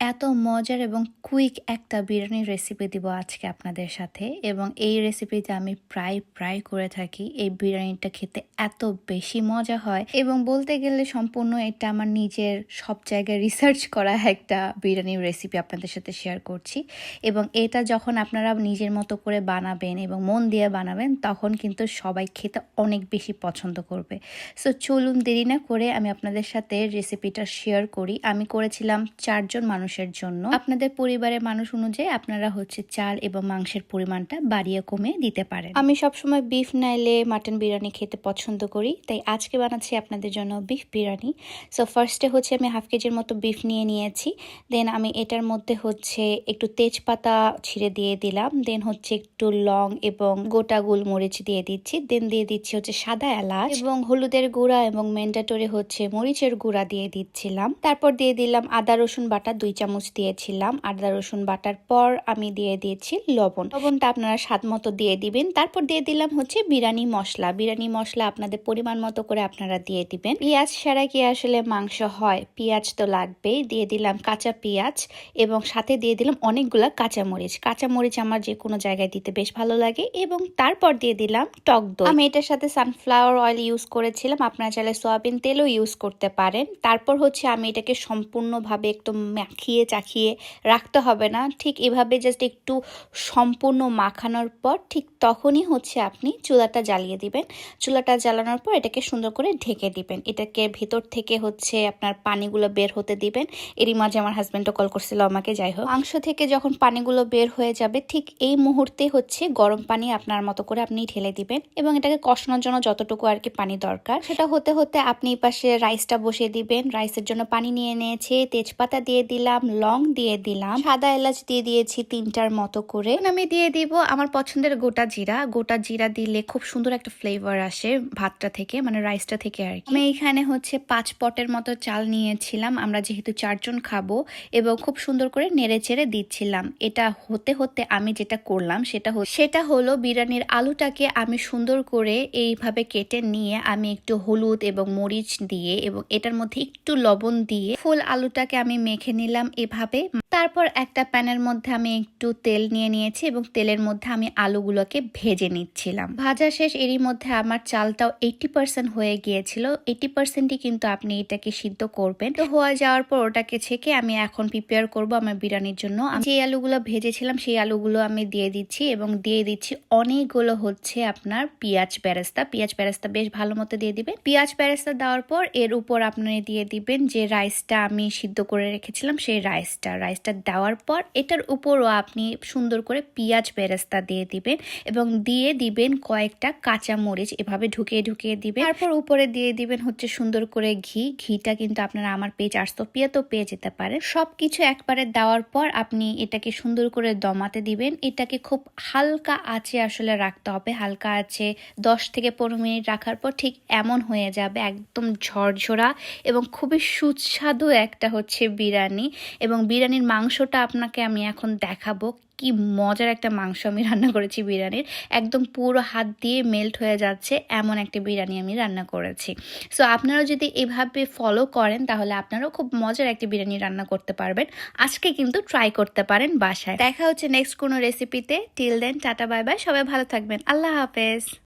এত মজার এবং কুইক একটা বিরিয়ানির রেসিপি দিব আজকে আপনাদের সাথে এবং এই রেসিপিটা আমি প্রায় প্রায় করে থাকি। এই বিরিয়ানিটা খেতে এত বেশি মজা হয় এবং বলতে গেলে সম্পূর্ণ এটা আমার নিজের সব জায়গায় রিসার্চ করা একটা বিরিয়ানির রেসিপি আপনাদের সাথে শেয়ার করছি এবং এটা যখন আপনারা নিজের মতো করে বানাবেন এবং মন দিয়ে বানাবেন, তখন কিন্তু সবাই খেতে অনেক বেশি পছন্দ করবে। সো চলুন দেরি না করে আমি আপনাদের সাথে রেসিপিটা শেয়ার করি। আমি করেছিলাম চারজন মানুষের জন্য। আপনাদের পরিবারের মানুষ অনুযায়ী আপনারা হচ্ছে চাল এবং মাংসের পরিমাণটা বাড়িয়ে কমিয়ে দিতে পারেন। আমি সবসময় বিফ নাইলে মাটন বিরিয়ানি খেতে পছন্দ করি তাই আজকে বানাচ্ছি আপনাদের জন্য বিফ বিরিয়ানি। সো ফার্স্টে হচ্ছে আমি হাফ কেজির মতো বিফ নিয়ে নিয়েছি দেন আমি এটার মধ্যে হচ্ছে একটু তেজপাতা ছিঁড়ে দিয়ে দিলাম দেন হচ্ছে একটু লং এবং গোটা গোলমরিচ দিয়ে দিচ্ছি দেন দিয়ে দিচ্ছি হচ্ছে সাদা এলাচ এবং হলুদের গুঁড়া এবং ম্যান্ডাটরি হচ্ছে মরিচের গুঁড়া দিয়ে দিচ্ছিলাম। তারপর দিয়ে দিলাম আদা রসুন বাটা দুই চামচ দিয়েছিলাম, আদা, রসুন বাটার পর আমি দিয়ে দিয়েছি লবণ। লবণটা আপনারা স্বাদ মতো দিয়ে দিবেন। তারপর দিয়ে দিলাম হচ্ছে বিরিয়ানি মশলা। বিরিয়ানি মশলা আপনাদের পরিমাণ মতো করে আপনারা দিয়ে দিবেন। পেঁয়াজ ছাড়া কি আসলে মাংস হয়? পেঁয়াজ তো লাগবেই। দিয়ে দিলাম কাঁচা পেঁয়াজ এবং সাথে দিয়ে দিলাম অনেকগুলা কাঁচামরিচ। কাঁচামরিচ আমার যে কোনো জায়গায় দিতে বেশ ভালো লাগে এবং তারপর দিয়ে দিলাম টক দই। আমি এটার সাথে সানফ্লাওয়ার অয়েল ইউজ করেছিলাম। আপনারা চাইলে সয়াবিন তেলও ইউজ করতে পারেন। তারপর হচ্ছে আমি এটাকে সম্পূর্ণভাবে একটু মাখিয়ে চাখিয়ে রাখতে হবে না। ঠিক এভাবে জাস্ট একটু সম্পূর্ণ মাখানোর পর ঠিক তখনই হচ্ছে আপনি চুলাটা জ্বালিয়ে দিবেন। চুলাটা জ্বালানোর পর এটাকে সুন্দর করে ঢেকে দিবেন। এটাকে ভেতর থেকে হচ্ছে আপনার পানিগুলো বের হতে দিবেন। এরই মাঝে আমার হাজব্যান্ডও কল করছিল আমাকে, যাই হোক। মাংস থেকে যখন পানিগুলো বের হয়ে যাবে, ঠিক এই মুহূর্তে হচ্ছে গরম পানি আপনার মতো করে আপনি ঢেলে দিবেন এবং এটাকে কষানোর জন্য যতটুকু আর কি পানি দরকার। সেটা হতে হতে আপনি পাশে রাইসটা বসিয়ে দিবেন। রাইসের জন্য পানি নিয়ে নিয়েছে, তেজপাতা দিয়ে দিলাম লং দিয়ে দিলাম। সাদা এলাচ দিয়ে দিয়েছি তিনটার মতো করে। আমি দিয়ে দিব আমার পছন্দের গোটা জিরা। গোটা জিরা দিলে খুব সুন্দর একটা ফ্লেভার আসে ভাতটা থেকে মানে রাইসটা থেকে আর আমি এখানে হচ্ছে পাঁচ পটের মতো চাল নিয়েছিলাম। আমরা যেহেতু চারজন খাব এবং খুব সুন্দর করে নেড়ে চেড়ে দিচ্ছিলাম। এটা হতে হতে আমি যেটা করলাম সেটা সেটা হলো বিরিয়ানির আলুটাকে আমি সুন্দর করে এইভাবে কেটে নিয়ে আমি একটু হলুদ এবং মরিচ দিয়ে এবং এটার মধ্যে একটু লবণ দিয়ে ফুল আলুটাকে আমি মেখে নিলাম। এভাবে তারপর একটা প্যানের মধ্যে আমি একটু তেল নিয়ে নিয়েছি এবং তেলের মধ্যে আমি আলুগুলোকে ভেজে নিচ্ছিলাম। ভাজা শেষ, এরই মধ্যে আমার চালটাও এইটি পার্সেন্ট হয়ে গিয়েছিল। এইটি পার্সেন্টই কিন্তু আপনি এটাকে সিদ্ধ করবেন। তো হয়ে যাওয়ার পর ওটাকে ছেঁকে আমি এখন প্রিপেয়ার করব আমার বিরিয়ানির জন্য। যে আলুগুলো ভেজেছিলাম, সেই আলুগুলো আমি দিয়ে দিচ্ছি এবং দিয়ে দিচ্ছি অনেকগুলো হচ্ছে আপনার পেঁয়াজ বেরেস্তা। পেঁয়াজ বেরেস্তা বেশ ভালো মতো দিয়ে দিবেন। পেঁয়াজ বেরেস্তা দেওয়ার পর এর উপর আপনি দিয়ে দিবেন যে রাইসটা আমি সিদ্ধ করে রেখেছিলাম, সেই রাইসটা রাইসটা দেওয়ার পর এটার উপরও আপনি সুন্দর করে পেঁয়াজ বেরেস্তা দিয়ে দিবেন এবং দিয়ে দিবেন কয়েকটা কাঁচা মরিচ এভাবে ঢুকিয়ে ঢুকিয়ে দিবেন। তারপর উপরে দিয়ে দিবেন হচ্ছে সুন্দর করে ঘি। ঘিটা কিন্তু আপনারা আমার পেজ আর্টস তো পেয়ে যেতে পারেন। সব কিছু একবারে দেওয়ার পর আপনি এটাকে সুন্দর করে দমাতে দিবেন। এটাকে খুব হালকা আঁচে আসলে রাখতে হবে। হালকা আছে দশ থেকে পনেরো মিনিট রাখার পর ঠিক এমন হয়ে যাবে একদম ঝরঝরা এবং খুবই সুস্বাদু একটা হচ্ছে বিরিয়ানি। এবং বিরিয়ানির মাংসটা আপনাকে আমি এখন দেখাবো। কি মজার একটা মাংস আমি রান্না করেছি বিরিয়ানির। একদম পুরো হাত দিয়ে মেল্ট হয়ে যাচ্ছে এমন একটা বিরিয়ানি আমি রান্না করেছি। সো আপনারাও যদি এভাবে ফলো করেন, তাহলে আপনারাও খুব মজার একটা বিরিয়ানি রান্না করতে পারবেন। আজকে কিন্তু ট্রাই করতে পারেন বাসায়। দেখা হচ্ছে নেক্সট কোনো রেসিপিতে till then tata bye bye সবাই ভালো থাকবেন। আল্লাহ হাফেজ।